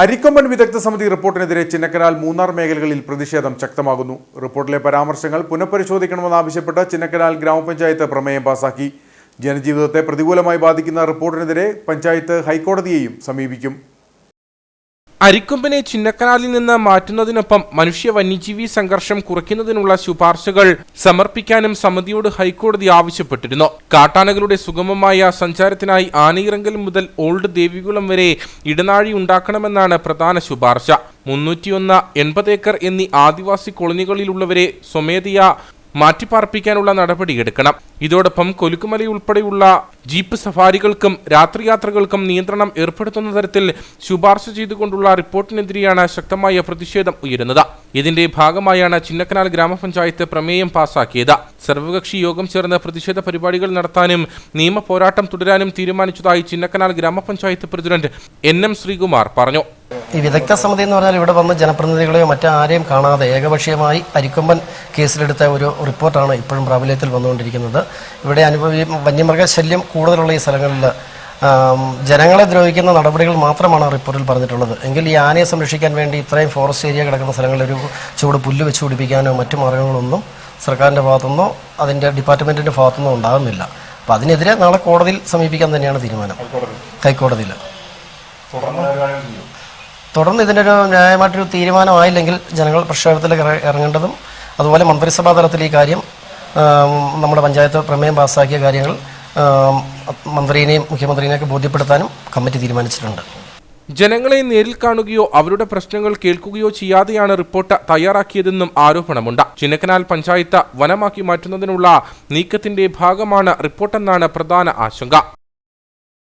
അരിക്കൊമ്പൻ വിദഗ്ധ സമിതി റിപ്പോർട്ടിനെതിരെ ചിന്നക്കനാൽ മൂന്നാർ മേഖലകളിൽ പ്രതിഷേധം ശക്തമാകുന്നു. റിപ്പോർട്ടിലെ പരാമർശങ്ങൾ പുനഃപരിശോധിക്കണമെന്നാവശ്യപ്പെട്ട് ചിന്നക്കനാൽ ഗ്രാമപഞ്ചായത്ത് പ്രമേയം പാസാക്കി. ജനജീവിതത്തെ പ്രതികൂലമായി ബാധിക്കുന്ന റിപ്പോർട്ടിനെതിരെ പഞ്ചായത്ത് ഹൈക്കോടതിയെയും സമീപിക്കും. അരിക്കൊമ്പനെ ചിന്നക്കനാലിൽ നിന്ന് മാറ്റുന്നതിനൊപ്പം മനുഷ്യ വന്യജീവി സംഘർഷം കുറയ്ക്കുന്നതിനുള്ള ശുപാർശകൾ സമർപ്പിക്കാനും സമിതിയോട് ഹൈക്കോടതി ആവശ്യപ്പെട്ടിരുന്നു. കാട്ടാനകളുടെ സുഗമമായ സഞ്ചാരത്തിനായി ആനയിറങ്കൽ മുതൽ ഓൾഡ് ദേവികുളം വരെ ഇടനാഴി ഉണ്ടാക്കണമെന്നാണ് പ്രധാന ശുപാർശ. മുന്നൂറ്റിയൊന്ന് എൺപത് ഏക്കർ എന്നീ ആദിവാസി കോളനികളിലുള്ളവരെ സ്വമേധയാ മാറ്റിപ്പാർപ്പിക്കാനുള്ള നടപടിയെടുക്കണം ഇതോടൊപ്പം കൊലുക്കുമല ഉൾപ്പെടെയുള്ള ജീപ്പ് സഫാരികൾക്കും രാത്രിയാത്രകൾക്കും നിയന്ത്രണം ഏർപ്പെടുത്തുന്ന തരത്തിൽ ശുപാർശ ചെയ്തുകൊണ്ടുള്ള റിപ്പോർട്ടിനെതിരെയാണ് ശക്തമായ പ്രതിഷേധം ഉയരുന്നത്. ഇതിന്റെ ഭാഗമായാണ് ചിന്നക്കനാൽ ഗ്രാമപഞ്ചായത്ത് പ്രമേയം പാസാക്കിയത്. സർവകക്ഷി യോഗം ചേർന്ന് പ്രതിഷേധ പരിപാടികൾ നടത്താനും നിയമ പോരാട്ടം തുടരാനും തീരുമാനിച്ചതായി ചിന്നക്കനാൽ ഗ്രാമപഞ്ചായത്ത് പ്രസിഡന്റ് എൻ എം ശ്രീകുമാർ പറഞ്ഞു. ഈ വിദഗ്ധ സമിതി എന്ന് പറഞ്ഞാൽ ഇവിടെ വന്ന ജനപ്രതിനിധികളെയോ മറ്റാരെയും കാണാതെ ഏകപക്ഷീയമായി അരിക്കൊമ്പൻ കേസിലെടുത്ത ഒരു റിപ്പോർട്ടാണ് ഇപ്പോഴും പ്രാബല്യത്തിൽ വന്നുകൊണ്ടിരിക്കുന്നത്. ഇവിടെ അനുഭവി വന്യമൃഗശല്യം കൂടുതലുള്ള ഈ സ്ഥലങ്ങളിൽ ജനങ്ങളെ ദ്രോഹിക്കുന്ന നടപടികൾ മാത്രമാണ് റിപ്പോർട്ടിൽ പറഞ്ഞിട്ടുള്ളത്. എങ്കിൽ ഈ ആനയെ സംരക്ഷിക്കാൻ വേണ്ടി ഇത്രയും ഫോറസ്റ്റ് ഏരിയ കിടക്കുന്ന സ്ഥലങ്ങളിൽ ഒരു ചൂട് പുല്ല് വെച്ച് പിടിപ്പിക്കാനോ മറ്റു മാർഗങ്ങളൊന്നും സർക്കാരിന്റെ ഭാഗത്തുനിന്നോ അതിന്റെ ഡിപ്പാർട്ട്മെന്റിന്റെ ഭാഗത്തുനിന്നോ ഉണ്ടാകുന്നില്ല. അപ്പോൾ അതിനെതിരെ നാളെ കോടതിയിൽ സമീപിക്കാൻ തന്നെയാണ് തീരുമാനം. ഹൈക്കോടതിയിൽ. തുടർന്ന് ഇതിന്റെ ഒരു ന്യായമായിട്ടൊരു തീരുമാനമായില്ലെങ്കിൽ ജനങ്ങൾ പ്രക്ഷോഭത്തിലേക്ക് ഇറ- ഇറങ്ങേണ്ടതും അതുപോലെ മന്ത്രിസഭാ തലത്തിൽ ഈ കാര്യം നമ്മുടെ പഞ്ചായത്ത് പ്രമേയം പാസ്സാക്കിയ കാര്യങ്ങൾ മന്ത്രിയെയും മുഖ്യമന്ത്രിനെയൊക്കെ ബോധ്യപ്പെടുത്താനും കമ്മിറ്റി തീരുമാനിച്ചിട്ടുണ്ട്. ജനങ്ങളെ നേരിൽ കാണുകയോ അവരുടെ പ്രശ്നങ്ങൾ കേൾക്കുകയോ ചെയ്യാതെയാണ് റിപ്പോർട്ട് തയ്യാറാക്കിയതെന്നും ആരോപണമുണ്ട്. ചിന്നക്കനാൽ പഞ്ചായത്ത് വനമാക്കി മാറ്റുന്നതിനുള്ള നീക്കത്തിന്റെ ഭാഗമാണ് റിപ്പോർട്ടെന്നാണ് പ്രധാന ആശങ്ക.